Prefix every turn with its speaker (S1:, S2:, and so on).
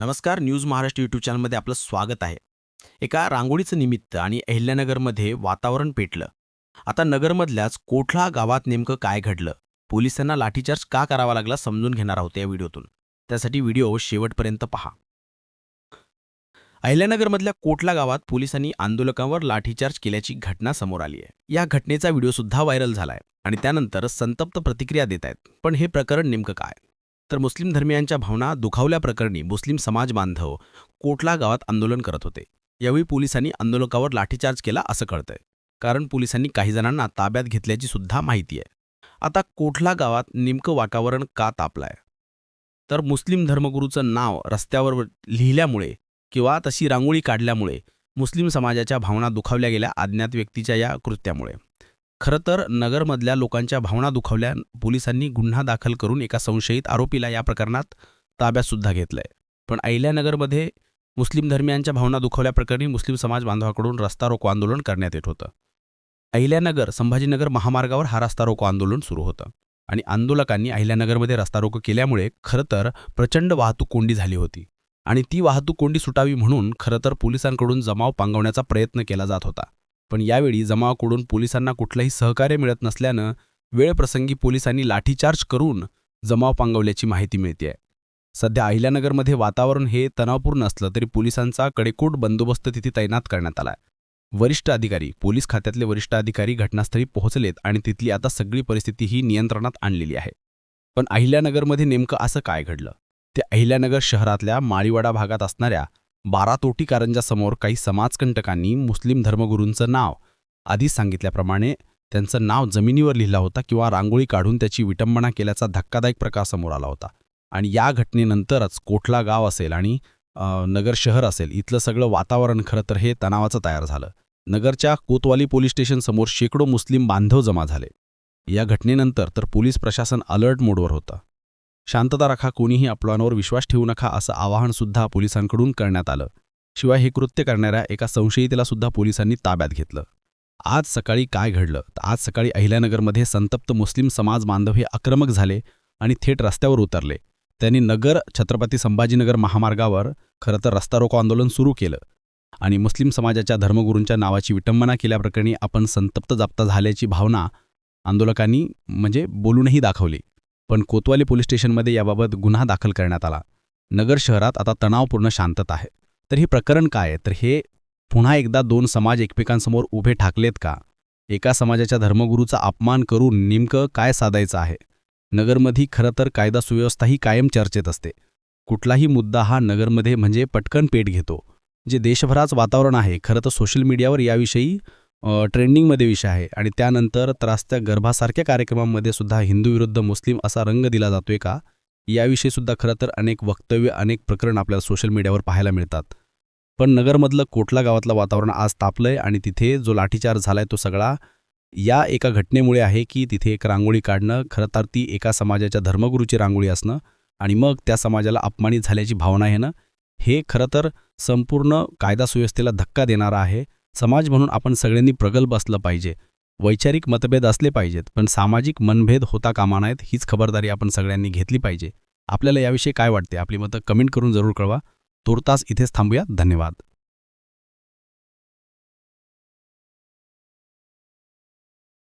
S1: नमस्कार news Maharashtra YouTube चॅनलमध्ये आपलं स्वागत आहे. एका रांगोळीचं निमित्त आणि अहिल्यानगरमध्ये वातावरण पेटलं. आता नगरमधल्याच कोठला गावात नेमकं काय घडलं? पोलिसांना लाठीचार्ज का करावा लागला समजून घेणार आहोत या व्हिडिओतून. त्यासाठी व्हिडिओ शेवटपर्यंत पहा. अहिल्यानगरमधल्या कोटला गावात पोलिसांनी आंदोलकांवर लाठीचार्ज केल्याची घटना समोर आली आहे. या घटनेचा व्हिडिओ सुद्धा व्हायरल झालाय आणि त्यानंतर संतप्त प्रतिक्रिया देत आहेत पण हे प्रकरण नेमकं काय? तर मुस्लिम धर्मियांच्या भावना दुखावल्याप्रकरणी मुस्लिम समाज बांधव कोटला गावात आंदोलन करत होते. यावेळी पोलिसांनी आंदोलकावर लाठीचार्ज केला असं कळतंय. कारण पोलिसांनी काही जणांना ताब्यात घेतल्याची सुद्धा माहिती आहे. आता कोठला गावात नेमकं वातावरण का तापलाय? तर मुस्लिम धर्मगुरूचं नाव रस्त्यावर लिहिल्यामुळे किंवा तशी रांगोळी काढल्यामुळे मुस्लिम समाजाच्या भावना दुखावल्या गेल्या अज्ञात व्यक्तीच्या या कृत्यामुळे. खरं तर नगरमधल्या लोकांच्या भावना दुखावल्या. पोलिसांनी गुन्हा दाखल करून एका संशयित आरोपीला या प्रकरणात ताब्यातसुद्धा घेतलंय. पण अहिल्यानगरमध्ये मुस्लिम धर्मियांच्या भावना दुखावल्याप्रकरणी मुस्लिम समाज बांधवाकडून रस्ता रोको आंदोलन करण्यात येत होतं. अहिल्यानगर संभाजीनगर महामार्गावर हा रस्ता रोको आंदोलन सुरू होतं आणि आंदोलकांनी अहिल्यानगरमध्ये रस्ता रोको केल्यामुळे खरं तर प्रचंड वाहतूक कोंडी झाली होती आणि ती वाहतूक कोंडी सुटावी म्हणून खरं तर पोलिसांकडून जमाव पांगवण्याचा प्रयत्न केला जात होता. पण यावेळी जमावाकडून पोलिसांना कुठलंही सहकार्य मिळत नसल्यानं वेळप्रसंगी पोलिसांनी लाठीचार्ज करून जमाव पांगवल्याची माहिती मिळते सध्या अहिल्यानगरमध्ये वातावरण हे तणावपूर्ण असलं तरी पोलिसांचा कडेकोट बंदोबस्त तिथे तैनात करण्यात आलाय. वरिष्ठ अधिकारी पोलीस खात्यातले वरिष्ठ अधिकारी घटनास्थळी पोहोचलेत आणि तिथली आता सगळी परिस्थिती ही नियंत्रणात आणलेली आहे. पण अहिल्यानगरमध्ये नेमकं असं काय घडलं? ते अहिल्यानगर शहरातल्या माळीवाडा भागात असणाऱ्या बारातोटी कारंजासमोर काही समाजकंटकांनी मुस्लिम धर्मगुरूंचं नाव आधीच सांगितल्याप्रमाणे त्यांचं नाव जमिनीवर लिहिलं होता किंवा रांगोळी काढून त्याची विटंबना केल्याचा धक्कादायक प्रकार समोर आला होता. आणि या घटनेनंतरच कोठला गाव असेल आणि नगर शहर असेल इथलं सगळं वातावरण खरं तर हे तणावाचं तयार झालं. नगरच्या कोतवाली पोलीस स्टेशनसमोर शेकडो मुस्लिम बांधव जमा झाले. या घटनेनंतर तर पोलीस प्रशासन अलर्ट मोडवर होतं. शांतता राखा कोणीही अपलांवर विश्वास ठेवू नका असं आवाहन सुद्धा पोलिसांकडून करण्यात आलं. शिवाय हे कृत्य करणाऱ्या एका संशयितेला सुद्धा पोलिसांनी ताब्यात घेतलं. आज सकाळी काय घडलं? तर आज सकाळी अहिल्यानगरमध्ये संतप्त मुस्लिम समाज बांधव हे आक्रमक झाले आणि थेट रस्त्यावर उतरले. त्यांनी नगर छत्रपती संभाजीनगर महामार्गावर खरं तर रस्ता रोको आंदोलन सुरू केलं आणि मुस्लिम समाजाच्या धर्मगुरूंच्या नावाची विटंबना केल्याप्रकरणी आपण संतप्त जाप्ता झाल्याची भावना आंदोलकांनी म्हणजे बोलूनही दाखवली. पण कोतवाली पोलीस स्टेशनमध्ये याबाबत गुन्हा दाखल करण्यात आला. नगर शहरात आता तणावपूर्ण शांतता आहे. तर हे प्रकरण काय तर हे पुन्हा एकदा दोन समाज एकमेकांसमोर उभे ठाकलेत का? एका समाजाच्या धर्मगुरूचा अपमान करून नेमकं काय साधायचं आहे? नगरमध्ये खरं तर कायदा सुव्यवस्थाही कायम चर्चेत असते. कुठलाही मुद्दा हा नगरमध्ये म्हणजे पटकन पेट घेतो. जे देशभराच वातावरण आहे खरं तर सोशल मीडियावर याविषयी ट्रेंडिंगमध्ये विषय आहे. आणि त्यानंतर त्रासत्या गर्भासारख्या कार्यक्रमांमध्ये सुद्धा हिंदू विरुद्ध मुस्लिम असा रंग दिला जातोय का? याविषयी सुद्धा खरं तर अनेक वक्तव्य अनेक प्रकरण आपल्याला सोशल मीडियावर पाहायला मिळतात. पण नगरमधलं कोटला गावातलं वातावरण आज तापलंय आणि तिथे जो लाठीचार्ज झालाय तो सगळा या एका घटनेमुळे आहे की तिथे एक रांगोळी काढणं खरं तर ती एका समाजाच्या धर्मगुरूची रांगोळी असणं आणि मग त्या समाजाला अपमानित झाल्याची भावना येणं हे खरं तर संपूर्ण कायदा सुव्यवस्थेला धक्का देणारं आहे. समाज म्हणून आपण सगळ्यांनी प्रगल्भ असलं पाहिजे. वैचारिक मतभेद असले पाहिजेत पण सामाजिक मनभेद होता कामा नाहीत हीच खबरदारी आपण सगळ्यांनी घेतली पाहिजे. आपल्याला याविषयी काय वाटते? आपली मतं कमेंट करून जरूर कळवा. तोरतास इथेच थांबूया. धन्यवाद.